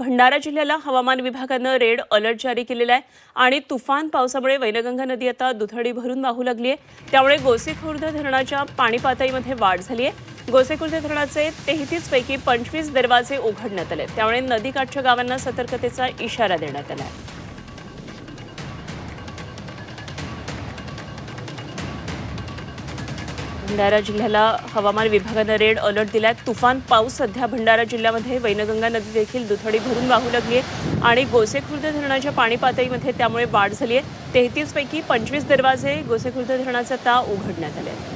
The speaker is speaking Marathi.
भंडारा जिल्ह्याला हवामान विभागानं रेड अलर्ट जारी केलेला आहे आणि तुफान पावसामुळे वैनगंगा नदी आता दुथडी भरून वाहू लागली आहे. त्यामुळे गोसेखुर्द धरणाच्या पाणी पातळीमध्ये वाढ झाली आहे. गोसेखुर्द धरणाचे तेहतीस पैकी पंचवीस दरवाजे उघडण्यात आले त्यामुळे नदीकाठच्या गावांना सतर्कतेचा इशारा देण्यात आला आहे. भंडारा जिल्ह्याला हवामान विभागानं रेड अलर्ट दिलाय. तुफान पाऊस सध्या भंडारा जिल्ह्यामध्ये वैनगंगा नदी देखील दुथडी भरून वाहू लागली आहे आणि गोसेखुर्द धरणाच्या पाणी पातळीमध्ये त्यामुळे वाढ झाली आहे. तेहतीसपैकी पंचवीस दरवाजे गोसेखुर्द धरणाचे आता उघडण्यात आले आहेत.